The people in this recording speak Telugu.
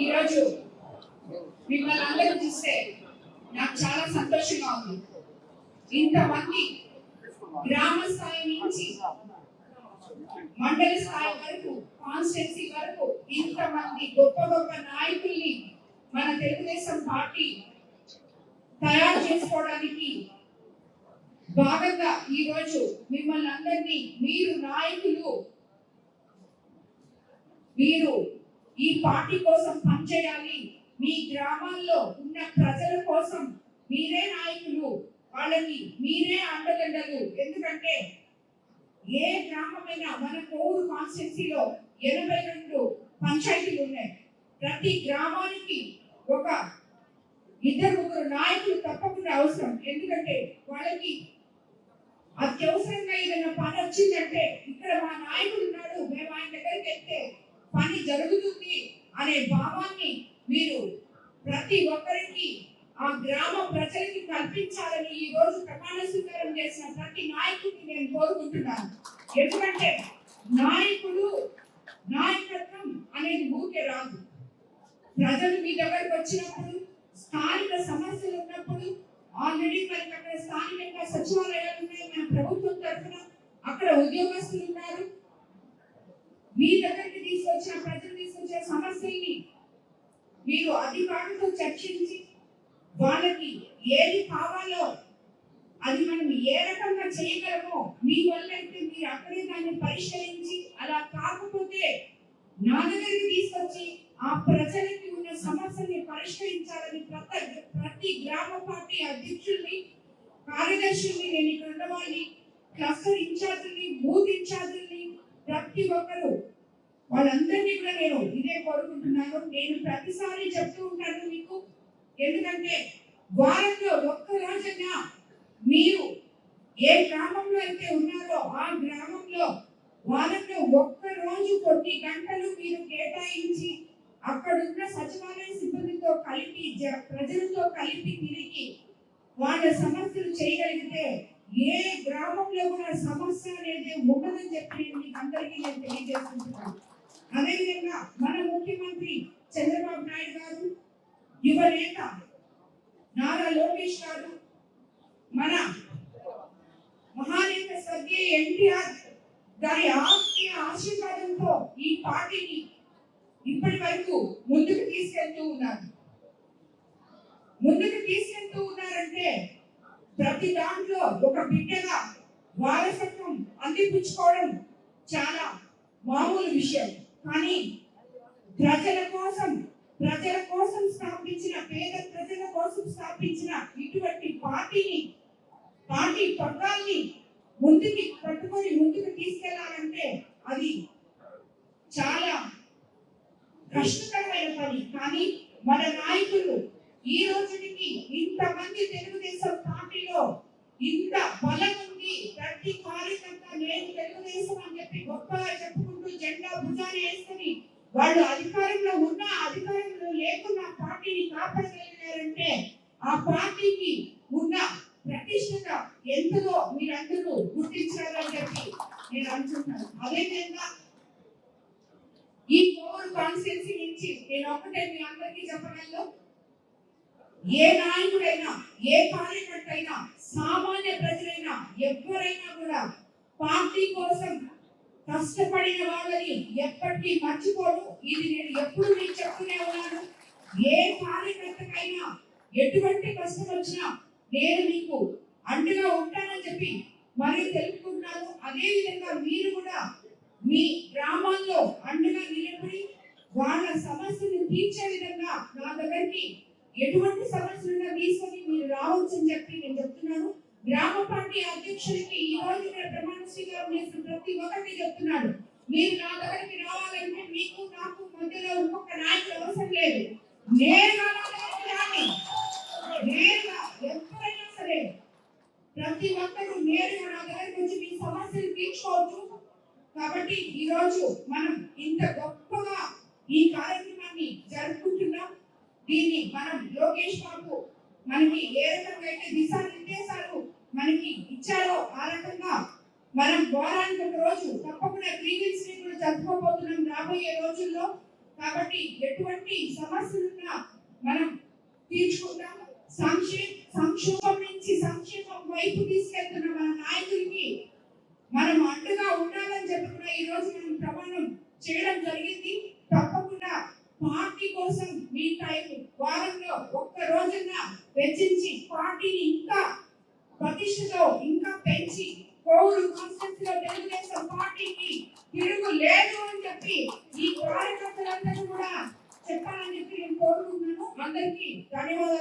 ఈరోజు మిమ్మల్ని అందరూ చూస్తే నాకు చాలా సంతోషంగా ఉంది. ఇంతమంది గ్రామ స్థాయి నుంచి మండల స్థాయి వరకు కాన్స్టిట్యున్సీ వరకు ఇంతమంది గొప్ప గొప్ప నాయకుల్ని మన తెలుగుదేశం పార్టీ తయారు చేసుకోవడానికి భాగంగా ఈ రోజు మిమ్మల్ని అందరినీ మీరు నాయకులు మీరు ఈ పార్టీ కోసం పనిచేయాలి. మీ గ్రామాల్లో ఉన్న ప్రజల కోసం మీరే నాయకులు. వాళ్ళకి మీరే అండదండలు. ఎందుకంటే ఏ గ్రామమైనా మన కోవూరు కాన్స్టిట్యున్సీలో ఎనభై రెండు పంచాయతీలు ఉన్నాయి. ప్రతి గ్రామానికి ఒక ఇద్దరు ముగ్గురు నాయకులు తప్పకుండా అవసరం. ఎందుకంటే వాళ్ళకి అత్యవసరంగా ఏదైనా పని వచ్చిందంటే ఇక్కడ మా నాయకుడు ఉన్నాడు. మేము ఆయన దగ్గరికి వెళ్తే పని జరుగుతుంది అనే భావాన్ని మీరు ప్రతి ఒక్కరికి ఆ గ్రామ ప్రజలకి కల్పించాలని ఈ రోజు ప్రమాణ స్వీకారం చేసిన ప్రతి నాయకుడిని నేను కోరుకుంటున్నాను. ఎందుకంటే నాయకుడు నాయకత్వం అనేది ఊకే రాదు. ప్రజలు మీ దగ్గరకు వచ్చినప్పుడు స్థానిక సమస్యలు ఉన్నప్పుడు ఆల్రెడీ మనకి అక్కడ స్థానికంగా సచివాలయాలు ఉన్నాయి మన ప్రభుత్వం తరఫున అక్కడ ఉద్యోగస్తులు ఉన్నారు. మీ దగ్గరికి తీసుకొచ్చిన ప్రజలు తీసుకొచ్చే సమస్యల్ని మీరు అధికారులతో చర్చించి వాళ్ళకి ఏది కావాలో అది మనం ఏ రకంగా చేయగలమో మీ వల్ల అయితే మీరు అక్కడే దాన్ని పరిష్కరించి అలా కాకపోతే నా దగ్గరికి తీసుకొచ్చి ఆ ప్రజలకి ఉన్న సమస్యని పరిష్కరించాలని ప్రతి ప్రతి గ్రామ పార్టీ అధ్యక్షుల్ని కార్యదర్శుల్ని నేను ఇక్కడ ఉన్న వాళ్ళని క్లస్టర్ ఇన్ఛార్జుల్ని బూత్ ఇన్ఛార్జుల్ని ప్రతి ఒక్కరు వాళ్ళందరినీ కూడా నేను ఇదే కోరుకుంటున్నాను. నేను ప్రతిసారి చెప్తూ ఉంటాను మీకు ఎందుకంటే వారంలో ఒక్క రోజైనా మీరు ఏ గ్రామంలో అయితే ఉన్నారో ఆ గ్రామంలో వారంలో ఒక్క రోజు కొన్ని గంటలు మీరు కేటాయించి అక్కడున్న సచివాలయ సిబ్బందితో కలిపి జ- ప్రజలతో కలిపి తిరిగి వాళ్ళ సమస్యలు చేయగలిగితే ఏ గ్రామంలో కూడా సమస్య అనేది మీకు అందరికీ నేను తెలియజేస్తున్నాను అదేవిధంగా మన ముఖ్యమంత్రి చంద్రబాబు నాయుడు గారు యువ నేత నారా లోకేష్ గారు మన మహానేత స్వర్గీయ ఎన్టీఆర్ గారి ఆస్తి ఆశీర్వాదంతో ఈ పార్టీని ఇప్పటి వరకు ముందుకు తీసుకెళ్తూ ఉన్నారు. ముందుకు తీసుకెళ్తూ ఉన్నారంటే ప్రతి దాంట్లో ఒక బిడ్డగా వారసత్వం అందిపుచ్చుకోవడం చాలా మామూలు విషయం. కానీ ప్రజల కోసం ప్రజల కోసం స్థాపించిన పేద ప్రజల కోసం స్థాపించిన ఇటువంటి పార్టీని పార్టీ పగ్గాల్ని ముందుకి పట్టుకొని ముందుకు తీసుకెళ్ళాలంటే అది చాలా కష్టకరమైన పని. కానీ మన నాయకులు ఈ రోజుకి ఇంతమంది తెలుగుదేశం పార్టీలో ఇంత బలం ఉంది ప్రతి కార్యకర్త నేను తెలుగుదేశం అని చెప్పి గొప్పగా చెప్పుకుంటూ జెండా వేసుకుని వాళ్ళు అధికారంలో ఉన్న అధికారంలో లేకున్నా పార్టీని కాపాడగలిగినారంటే ఆ పార్టీకి ఉన్న ప్రతిష్టత ఎంతలో మీరందరూ గుర్తించాలని చెప్పి నేను అనుకుంటున్నాను. అదేవిధంగా ఈ కోవూరు కాన్స్టిట్యున్సీ నుంచి నేను ఒక్కటే మీ అందరికీ చెప్పగలను. ఏ నాయకుడైనా ఏ కార్యకర్త అయినా సామాన్య ప్రజలైనా ఎవరైనా కూడా పార్టీ కోసం కష్టపడిన వాళ్ళని ఎప్పటికీ మర్చిపోడు ఇది నేను ఎప్పుడు మీకు చెప్తూనే ఉన్నాను. ఏ కార్యకర్తకైనా ఎటువంటి కష్టం వచ్చినా నేను మీకు అండగా ఉంటానని చెప్పి మరీ తెలుపుకుంటున్నాను. అదే విధంగా మీరు కూడా మీ గ్రామాల్లో అండగా నిలబడి వాళ్ళ సమస్యను తీర్చే విధంగా నా దగ్గరికి ఎటువంటి సమస్యలున్నా తీసుకొని మీరు రావచ్చు అని చెప్పి నేను చెప్తున్నాను. గ్రామ పార్టీ అధ్యక్షుడికి ఈ రోజు ఇక్కడ ప్రమాణ స్వీకారం చేసిన ప్రతి ఒక్కరికి చెప్తున్నాడు. మీరు నా దగ్గరికి రావాలంటే మీకు నాకు మధ్యలో ఇంకొక నాయకుడు అవసరం లేదు. నేరుగా నా దగ్గరికి రాండి నేరుగా ఎవరైనా సరే ప్రతి ఒక్కరూ నేరుగా నా దగ్గరికి వచ్చి మీ సమస్యలు తీర్చుకోవచ్చు. కాబట్టి ఈరోజు మనం ఇంత గొప్పగా ఈ కార్యక్రమాన్ని జరుపుకుంటున్నాం. దీన్ని మనం లోకేష్ బాబు మనకి ఏ రకంగా అయితే దిశానిర్దేశాలు మనకి ఇచ్చారో ఆ రకంగా మనం వారానికి ఒక రోజు తప్పకుండా గ్రీవెన్స్ని కూడా జరుపుకోబోతున్నాం రాబోయే రోజుల్లో. కాబట్టి ఎటువంటి సమస్యలున్నా మనం తీర్చుకుంటాం సంక్షే సంక్షోభం నుంచి సంక్షేమం వైపు తీసుకెళ్తున్న మన నాయకుడికి మనం అండగా ఉండాలని చెప్పి కూడా ఈ రోజు మనం ప్రమాణం చేయడం జరిగింది. తప్పకుండా పార్టీ కోసం మీ టైం వారంలో ఒక్క రోజున వెచ్చించి పెంచి కోవిడ్ కాన్స్టెన్స్లో తెలుగుదేశం పార్టీకి తిరుగు లేదు అని చెప్పి ఈ కార్యకర్తలందరూ కూడా చెప్పాలని చెప్పి నేను కోరుకుంటున్నాను. అందరికీ ధన్యవాదాలు.